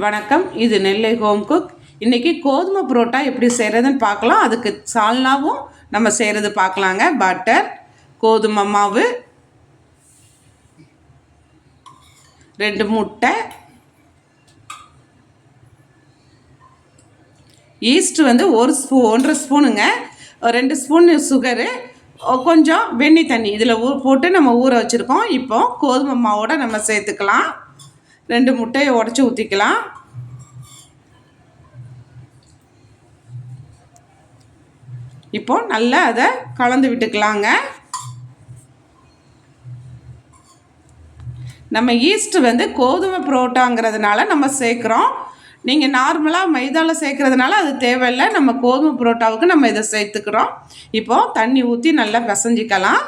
வணக்கம் இது நெல்லை home cook. இன்றைக்கி கோதுமை புரோட்டா எப்படி செய்கிறதுன்னு பார்க்கலாம். அதுக்கு சால்னாவும் நம்ம செய்கிறது பார்க்கலாங்க. பட்டர் கோதுமை மாவு ரெண்டு முட்டை ஈஸ்ட் வந்து ஒரு ஸ்பூ ஒன்றரை ஸ்பூனுங்க. ரெண்டு ஸ்பூன் சுகரு கொஞ்சம் வெண்ணி தண்ணி. இதில் ஊ போட்டு நம்ம ஊற வச்சுருக்கோம். இப்போ கோதுமை மாவோட நம்ம சேர்த்துக்கலாம். ரெண்டு முட்டையை உடச்சி ஊற்றிக்கலாம் இப்போ நல்லா அதை கலந்து விட்டுக்கலாங்க. நம்ம ஈஸ்ட் வந்து கோதுமை புரோட்டாங்கிறதுனால நம்ம சேர்க்குறோம். நீங்கள் நார்மலாக மைதாவில் சேர்க்குறதுனால அது தேவையில்லை. நம்ம கோதுமை புரோட்டாவுக்கு நம்ம இதை சேர்த்துக்கிறோம். இப்போது தண்ணி ஊற்றி நல்லா பிசைஞ்சிக்கலாம்.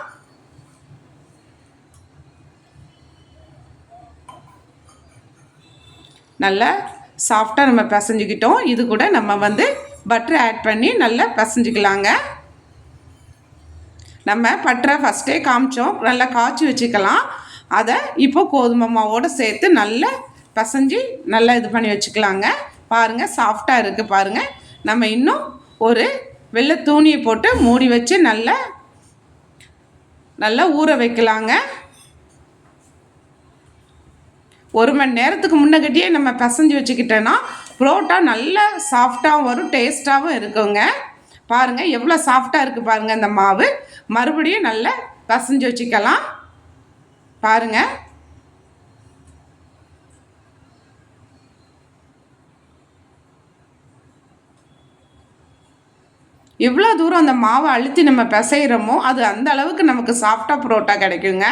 நல்லா சாஃப்டாக நம்ம பிசைஞ்சிக்கிட்டோம். இது கூட நம்ம வந்து பட்டர் ஆட் பண்ணி நல்லா பிசைஞ்சிக்கலாங்க. நம்ம பட்டரை ஃபஸ்ட்டே காமிச்சோம். நல்லா காய்ச்சி வச்சுக்கலாம். அதை இப்போ கோதுமை மாவோடு சேர்த்து நல்லா பிசைஞ்சு நல்லா இது பண்ணி வச்சுக்கலாங்க. பாருங்கள் சாஃப்டாக இருக்குது பாருங்கள் நம்ம இன்னும் ஒரு வெள்ளை தூணியை போட்டு மூடி வச்சு நல்லா நல்லா ஊற வைக்கலாங்க. ஒரு மணி நேரத்துக்கு முன்னகட்டியே நம்ம பசஞ்சு வச்சுக்கிட்டோன்னா புரோட்டா நல்லா சாஃப்டாகவும் வரும் டேஸ்ட்டாகவும் இருக்குங்க. பாருங்கள் எவ்வளோ சாஃப்டாக இருக்குது பாருங்கள் இந்த மாவு. மறுபடியும் நல்லா பிசைஞ்சு வச்சுக்கலாம். பாருங்கள் எவ்வளோ தூரம் அந்த மாவை அழுத்தி நம்ம பிசைகிறோமோ அது அந்த அளவுக்கு நமக்கு சாஃப்டாக புரோட்டா கிடைக்குங்க.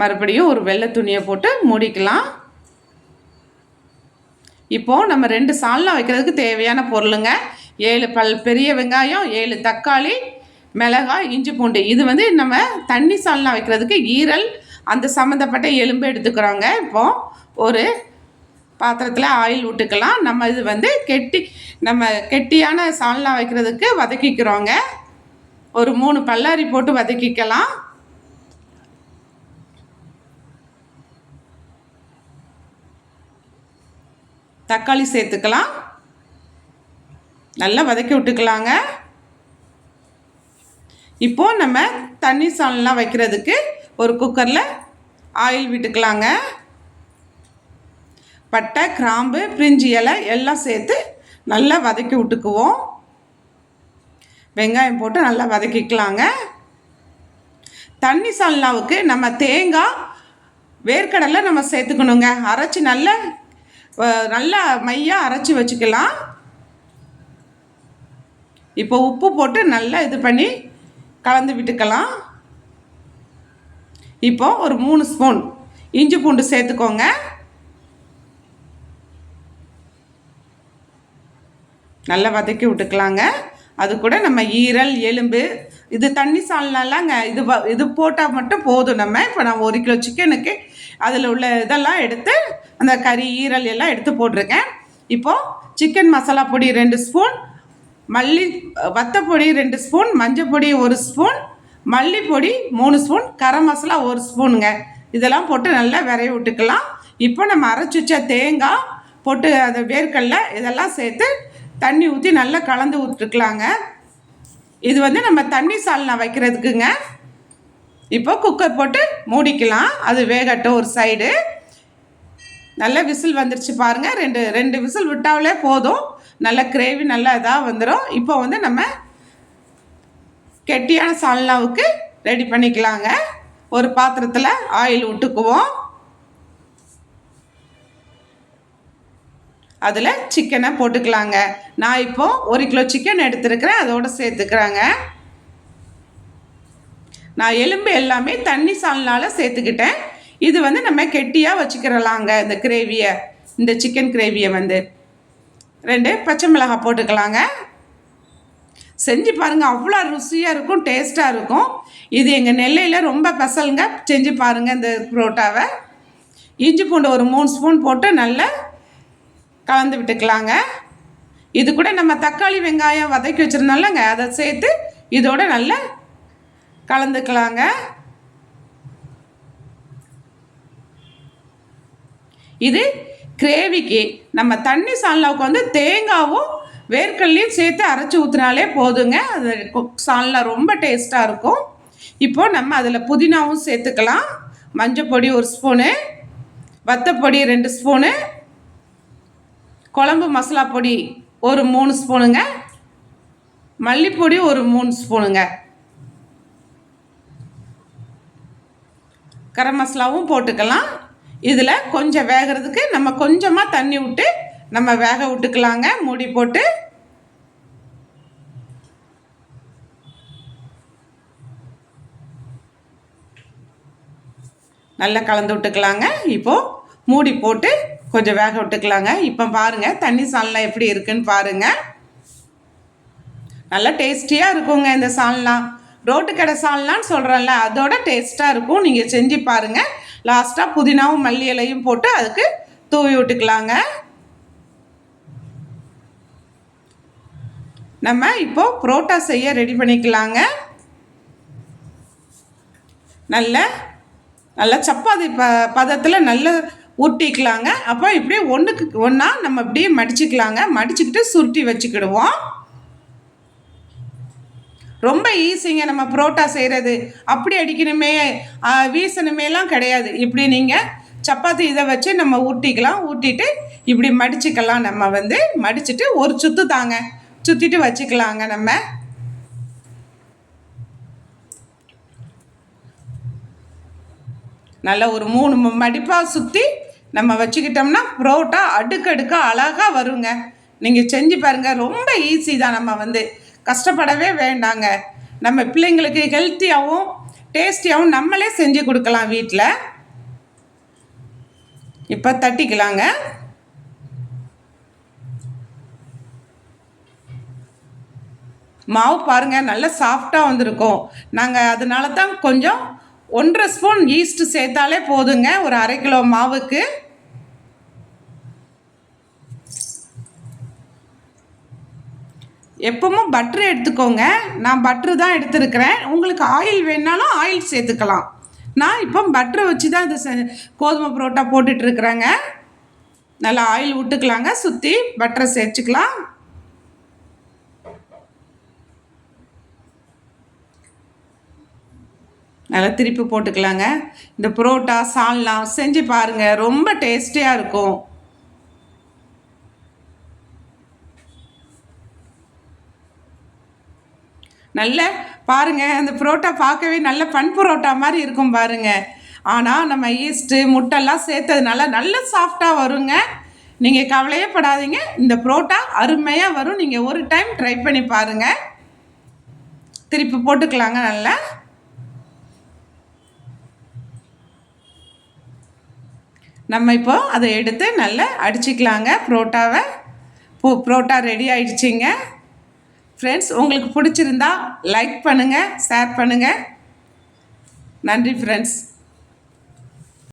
மறுபடியும் ஒரு வெள்ளை துணியை போட்டு மூடிக்கலாம். இப்போது நம்ம ரெண்டு சால்னா வைக்கிறதுக்கு தேவையான பொருளுங்க. ஏழு பல் பெரிய வெங்காயம் ஏழு தக்காளி மிளகாய் இஞ்சி பூண்டு. இது வந்து நம்ம தண்ணி சால்னா வைக்கிறதுக்கு ஈரல் அந்த சம்மந்தப்பட்ட எலும்பு எடுத்துக்கிறோங்க. இப்போது ஒரு பாத்திரத்தில் ஆயில் விட்டுக்கலாம் நம்ம இது வந்து கெட்டி நம்ம கெட்டியான சால்னா வைக்கிறதுக்கு வதக்கிக்கிறோங்க. ஒரு மூணு பல்லாரி போட்டு வதக்கிக்கலாம். தக்காளி சேர்த்துக்கலாம். நல்லா வதக்கி விட்டுக்கலாங்க. இப்போது நம்ம தண்ணி சாலெலாம் வைக்கிறதுக்கு ஒரு குக்கரில் ஆயில் விட்டுக்கலாங்க. பட்டை கிராம்பு பிரிஞ்சி இலை எல்லாம் சேர்த்து நல்லா வதக்கி விட்டுக்குவோம். வெங்காயம் போட்டு நல்லா வதக்கிக்கலாங்க. தண்ணி சால்னாவுக்கு நம்ம தேங்காய் வேர்க்கடலை நம்ம சேர்த்துக்கணுங்க. அரைச்சி நல்லா நல்லா மையாக அரைச்சி வச்சுக்கலாம். இப்போ உப்பு போட்டு நல்லா இது பண்ணி கலந்து விட்டுக்கலாம். இப்போ ஒரு மூணு ஸ்பூன் இஞ்சி பூண்டு சேர்த்துக்கோங்க. நல்லா வதக்கி விட்டுக்கலாங்க. அது கூட நம்ம ஈரல் எலும்பு இது தண்ணி சால்னாலாங்க இது இது போட்டால் மட்டும் போதும் நம்ம. இப்போ நான் ஒரு கிலோ சிக்கனுக்கு அதில் உள்ள இதெல்லாம் எடுத்து அந்த கறி ஈரல் எல்லாம் எடுத்து போட்டிருக்கேன். இப்போது சிக்கன் மசாலா பொடி ரெண்டு ஸ்பூன் மல்லி வத்தப்பொடி ரெண்டு ஸ்பூன் மஞ்சள் பொடி ஒரு ஸ்பூன் மல்லிப்பொடி மூணு ஸ்பூன் கரம் மசாலா ஒரு ஸ்பூனுங்க. இதெல்லாம் போட்டு நல்லா விரைய விட்டுக்கலாம். இப்போ நம்ம அரைச்சி வச்ச தேங்காய் போட்டு அதை வேர்க்கடல இதெல்லாம் சேர்த்து தண்ணி ஊற்றி நல்லா கலந்து விட்டுருக்கலாங்க இது வந்து நம்ம தண்ணி சால்னா வைக்கிறதுக்குங்க. இப்போ குக்கர் போட்டு மூடிக்கலாம். அது வேகட்டும் ஒரு சைடு நல்ல விசில் வந்துருச்சு பாருங்கள் ரெண்டு ரெண்டு விசில் விட்டாலே போதும். நல்ல கிரேவி நல்லா இதாக வந்துடும் இப்போ வந்து நம்ம கெட்டியான சால்னாவுக்கு ரெடி பண்ணிக்கலாங்க. ஒரு பாத்திரத்தில் ஆயில் விட்டுக்குவோம் அதில் சிக்கனை போட்டுக்கலாங்க. நான் இப்போது ஒரு கிலோ சிக்கன் எடுத்துருக்கிறேன் அதோடு சேர்த்துக்கிறாங்க. நான் எலும்பு எல்லாமே தண்ணி சால்னால் சேர்த்துக்கிட்டேன். இது வந்து நம்ம கெட்டியாக வச்சுக்கிறலாங்க இந்த கிரேவியை இந்த சிக்கன் கிரேவியை வந்து. ரெண்டு பச்சை மிளகாய் போட்டுக்கலாங்க. செஞ்சு பாருங்கள் அவ்வளோ ருசியாக இருக்கும் டேஸ்ட்டாக இருக்கும். இது எங்கள் நெல்லையில் ரொம்ப பசலுங்க செஞ்சு பாருங்கள் இந்த புரோட்டாவை. இஞ்சி பூண்டு ஒரு மூணு ஸ்பூன் போட்டு நல்லா கலந்து விட்டுக்கலாங்க. இது கூட நம்ம தக்காளி வெங்காயம் வதக்கி வச்சுருந்தோம்லங்க அதை சேர்த்து இதோட நல்லா கலந்துக்கலாங்க. இது கிரேவிக்கு நம்ம தண்ணி சால்னாவுக்கு வந்து தேங்காவும் வேர்க்கடலையும் சேர்த்து அரைச்சி ஊற்றினாலே போதுங்க. அது சால்னா ரொம்ப டேஸ்ட்டாக இருக்கும். இப்போது நம்ம அதில் புதினாவும் சேர்த்துக்கலாம். மஞ்சள் பொடி ஒரு ஸ்பூனு வத்தப்பொடி ரெண்டு ஸ்பூனு குழம்பு மசாலா பொடி ஒரு மூணு ஸ்பூனுங்க. மல்லிப்பொடி ஒரு மூணு ஸ்பூனுங்க. கரம் மசாலாவும் போட்டுக்கலாம். இதில் கொஞ்சம் வேகிறதுக்கு நம்ம கொஞ்சமாக தண்ணி விட்டு நம்ம வேக விட்டுக்கலாங்க. மூடி போட்டு. நல்லா கலந்து விட்டுக்கலாங்க. இப்போது மூடி போட்டு கொஞ்சம் வேக விட்டுக்கலாங்க. இப்போ பாருங்கள் தண்ணி சால்னா எப்படி இருக்குன்னு பாருங்கள் நல்லா டேஸ்டியாக இருக்குங்க இந்த சால்னா. ரோட்டு கடை சால்னான்னு சொல்கிறேன்ல அதோட டேஸ்ட்டாக இருக்கும். நீங்கள் செஞ்சு பாருங்கள் லாஸ்ட்டாக புதினாவும் மல்லி இலையும் போட்டு அதுக்கு தூவி விட்டுக்கலாங்க. நம்ம இப்போ புரோட்டா செய்ய ரெடி பண்ணிக்கலாங்க. நல்ல நல்ல சப்பாத்தி ப பதத்தில் நல்ல ஊட்டிக்கலாங்க. அப்போ இப்படியே ஒன்றுக்கு ஒன்றா நம்ம அப்படியே மடிச்சுக்கலாங்க. மடிச்சுக்கிட்டு சுருட்டி வச்சுக்கிடுவோம். ரொம்ப ஈஸிங்க நம்ம புரோட்டா செய்கிறது அப்படி அடிக்கணுமே வீசணுமேலாம் கிடையாது. இப்படி நீங்கள் சப்பாத்தி இதை வச்சு நம்ம ஊட்டிக்கலாம். ஊட்டிட்டு இப்படி மடிச்சுக்கலாம். நம்ம வந்து மடிச்சுட்டு ஒரு சுத்து தாங்க. சுற்றிட்டு வச்சுக்கலாங்க நம்ம. நல்லா ஒரு மூணு மடிப்பாக சுற்றி நம்ம வச்சுக்கிட்டோம்னா புரோட்டா அடுக்கடுக்க அழகாக வருங்க. நீங்கள் செஞ்சு பாருங்கள் ரொம்ப ஈஸி தான். நம்ம வந்து கஷ்டப்படவே வேண்டாங்க. நம்ம பிள்ளைங்களுக்கு ஹெல்த்தியாகவும் டேஸ்டியாகவும் நம்மளே செஞ்சு கொடுக்கலாம் வீட்டில் இப்போ தட்டிக்கலாங்க. மாவு பாருங்கள் நல்லா சாஃப்டாக வந்திருக்கும். நாங்கள் அதனால தான் கொஞ்சம் ஒன்றரை ஸ்பூன் ஈஸ்ட் சேர்த்தாலே போதுங்க. ஒரு அரை கிலோ மாவுக்கு. எப்பவும் பட்ரு எடுத்துக்கோங்க. நான் பட்ரு தான் எடுத்துருக்கிறேன். உங்களுக்கு ஆயில் வேணாலும் ஆயில் சேர்த்துக்கலாம். நான் இப்போ பட்ரு வச்சு தான் இது செ- கோதுமை புரோட்டா போட்டுட்ருக்குறேங்க நல்லா ஆயில் விட்டுக்கலாங்க சுற்றி பட்டரை சேர்த்துக்கலாம். நல்லா திருப்பி போட்டுக்கலாங்க. இந்த புரோட்டா சால்னா செஞ்சு பாருங்கள் ரொம்ப டேஸ்டியாக இருக்கும். நல்ல பாருங்கள் அந்த புரோட்டா பார்க்கவே நல்ல பன் புரோட்டா மாதிரி இருக்கும் பாருங்கள் ஆனால் நம்ம ஈஸ்ட்டு முட்டெல்லாம் சேர்த்ததுனால நல்ல சாஃப்டாக வருங்க. நீங்கள் கவலையே படாதீங்க. இந்த புரோட்டா அருமையாக வரும். நீங்கள் ஒரு டைம் ட்ரை பண்ணி பாருங்கள் திருப்பி போட்டுக்கலாங்க நல்லா. நம்ம இப்போ அதை எடுத்து நல்லா அடிச்சுக்கலாங்க. புரோட்டாவை. பூ புரோட்டா ரெடி ஆயிடுச்சிங்க. ஃப்ரெண்ட்ஸ் உங்களுக்கு பிடிச்சிருந்தா லைக் பண்ணுங்கள் ஷேர் பண்ணுங்கள் நன்றி ஃப்ரெண்ட்ஸ்